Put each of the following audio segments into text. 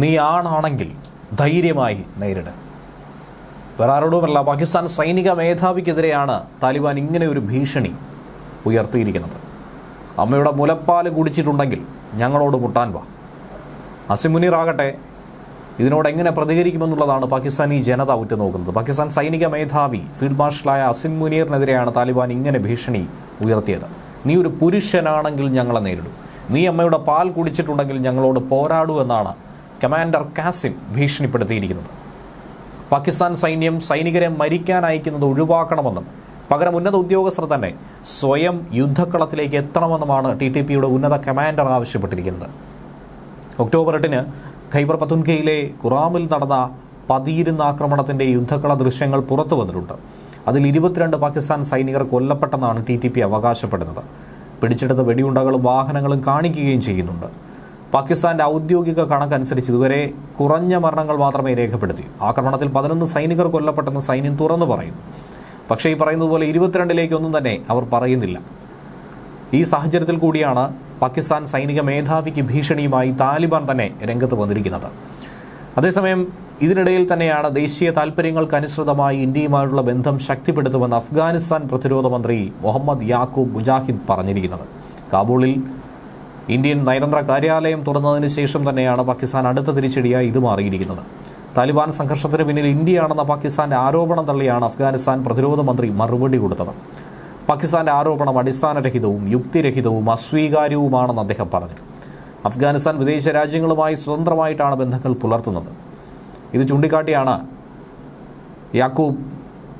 നീ ആണാണെങ്കിൽ ധൈര്യമായി നേരിട്. വേറെ ആരോടുമല്ല പാകിസ്ഥാൻ സൈനിക മേധാവിക്കെതിരെയാണ് താലിബാൻ ഇങ്ങനെ ഒരു ഭീഷണി ഉയർത്തിയിരിക്കുന്നത്. അമ്മയുടെ മുലപ്പാൽ കുടിച്ചിട്ടുണ്ടെങ്കിൽ ഞങ്ങളോട് മുട്ടാൻ വാ. അസിമുനീർ ആകട്ടെ ഇതിനോട് എങ്ങനെ പ്രതികരിക്കുമെന്നുള്ളതാണ് പാകിസ്ഥാനി ജനത ഉറ്റുനോക്കുന്നത്. പാകിസ്ഥാൻ സൈനിക മേധാവി ഫീൽഡ് മാർഷലായ അസിം മുനീറിനെതിരെയാണ് താലിബാൻ ഇങ്ങനെ ഭീഷണി ഉയർത്തിയത്. നീ ഒരു പുരുഷനാണെങ്കിൽ ഞങ്ങളെ നേരിടും. നീ അമ്മയുടെ പാൽ കുടിച്ചിട്ടുണ്ടെങ്കിൽ ഞങ്ങളോട് പോരാടൂ എന്നാണ് കമാൻഡർ കാസിം ഭീഷണിപ്പെടുത്തിയിരിക്കുന്നത്. പാകിസ്ഥാൻ സൈന്യം സൈനികരെ മരിക്കാൻ അയക്കുന്നത് ഒഴിവാക്കണമെന്നും പകരം ഉന്നത ഉദ്യോഗസ്ഥർ തന്നെ സ്വയം യുദ്ധക്കളത്തിലേക്ക് എത്തണമെന്നുമാണ് ടി ടി പിയുടെ ഉന്നത കമാൻഡർ ആവശ്യപ്പെട്ടിരിക്കുന്നത്. ഒക്ടോബർ എട്ടിന് ഖൈബർ പത്തുൻകയിലെ ഖുറാമിൽ നടന്ന പതിയിരുന്ന ആക്രമണത്തിന്റെ യുദ്ധക്കള ദൃശ്യങ്ങൾ പുറത്തു വന്നിട്ടുണ്ട്. അതിൽ ഇരുപത്തിരണ്ട് പാകിസ്ഥാൻ സൈനികർ കൊല്ലപ്പെട്ടെന്നാണ് ടി ടി പി അവകാശപ്പെടുന്നത്. പിടിച്ചെടുത്ത വെടിയുണ്ടകളും വാഹനങ്ങളും കാണിക്കുകയും ചെയ്യുന്നുണ്ട്. പാകിസ്ഥാന്റെ ഔദ്യോഗിക കണക്കനുസരിച്ച് ഇതുവരെ കുറഞ്ഞ മരണങ്ങൾ മാത്രമേ രേഖപ്പെടുത്തി ആക്രമണത്തിൽ പതിനൊന്ന് സൈനികർ കൊല്ലപ്പെട്ടെന്ന് സൈന്യം തുറന്നു പറയുന്നു. പക്ഷേ ഈ പറയുന്നത് പോലെ ഇരുപത്തിരണ്ടിലേക്കൊന്നും തന്നെ അവർ പറയുന്നില്ല. ഈ സാഹചര്യത്തിൽ കൂടിയാണ് പാകിസ്ഥാൻ സൈനിക മേധാവിക്ക് ഭീഷണിയുമായി താലിബാൻ തന്നെ രംഗത്ത് വന്നിരിക്കുന്നത്. അതേസമയം ഇതിനിടയിൽ തന്നെയാണ് ദേശീയ താൽപ്പര്യങ്ങൾക്കനുസൃതമായി ഇന്ത്യയുമായുള്ള ബന്ധം ശക്തിപ്പെടുത്തുമെന്ന് അഫ്ഗാനിസ്ഥാൻ പ്രതിരോധ മന്ത്രി മുഹമ്മദ് യാക്കൂബ് മുജാഹിദ് പറഞ്ഞിരിക്കുന്നത്. കാബൂളിൽ ഇന്ത്യൻ നയതന്ത്ര കാര്യാലയം തുറന്നതിന് ശേഷം തന്നെയാണ് പാകിസ്ഥാൻ അടുത്ത തിരിച്ചടിയായി ഇത് മാറിയിരിക്കുന്നത്. താലിബാൻ സംഘർഷത്തിന് പിന്നിൽ ഇന്ത്യയാണെന്ന പാകിസ്ഥാന്റെ ആരോപണം തള്ളിയാണ് അഫ്ഗാനിസ്ഥാൻ പ്രതിരോധ മന്ത്രി മറുപടി കൊടുത്തത്. പാകിസ്ഥാന്റെ ആരോപണം അടിസ്ഥാനരഹിതവും യുക്തിരഹിതവും അസ്വീകാര്യവുമാണെന്ന് അദ്ദേഹം പറഞ്ഞു. അഫ്ഗാനിസ്ഥാൻ വിദേശ രാജ്യങ്ങളുമായി സ്വതന്ത്രമായിട്ടാണ് ബന്ധങ്ങൾ പുലർത്തുന്നത്. ഇത് ചൂണ്ടിക്കാട്ടിയാണ് യാക്കൂബ്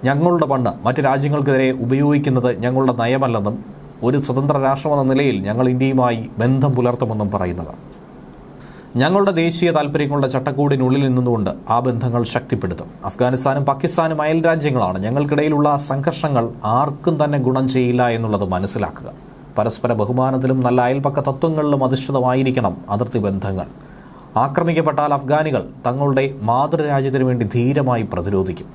ഞങ്ങളുടെ പണ്ണ് മറ്റ് രാജ്യങ്ങൾക്കെതിരെ ഉപയോഗിക്കുന്നത് ഞങ്ങളുടെ നയമല്ലെന്നും ഒരു സ്വതന്ത്ര രാഷ്ട്രമെന്ന നിലയിൽ ഞങ്ങൾ ഇന്ത്യയുമായി ബന്ധം പുലർത്തുമെന്നും പറയുന്നത്. ഞങ്ങളുടെ ദേശീയ താൽപ്പര്യങ്ങളുടെ ചട്ടക്കൂടിനുള്ളിൽ നിന്നുകൊണ്ട് ആ ബന്ധങ്ങൾ ശക്തിപ്പെടുത്തും. അഫ്ഗാനിസ്ഥാനും പാകിസ്ഥാനും അയൽ രാജ്യങ്ങളാണ്. ഞങ്ങൾക്കിടയിലുള്ള സംഘർഷങ്ങൾ ആർക്കും തന്നെ ഗുണം ചെയ്യില്ല എന്നുള്ളത് മനസ്സിലാക്കുക. പരസ്പര ബഹുമാനത്തിലും നല്ല അയൽപക്ക തത്വങ്ങളിലും അധിഷ്ഠിതമായിരിക്കണം അതിർത്തി ബന്ധങ്ങൾ. ആക്രമിക്കപ്പെട്ടാൽ അഫ്ഗാനികൾ തങ്ങളുടെ മാതൃരാജ്യത്തിനു വേണ്ടി ധീരമായി പ്രതിരോധിക്കും.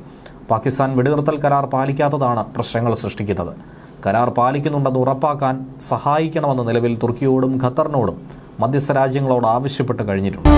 പാകിസ്ഥാൻ വെടിനിർത്തൽ കരാർ പാലിക്കാത്തതാണ് പ്രശ്നങ്ങൾ സൃഷ്ടിക്കുന്നത്. കരാർ പാലിക്കുന്നുണ്ടെന്ന് ഉറപ്പാക്കാൻ സഹായിക്കണമെന്ന നിലവിൽ തുർക്കിയോടും ഖത്തറിനോടും മധ്യസ്ഥ രാജ്യങ്ങളോട് ആവശ്യപ്പെട്ട് കഴിഞ്ഞിട്ടുണ്ട്.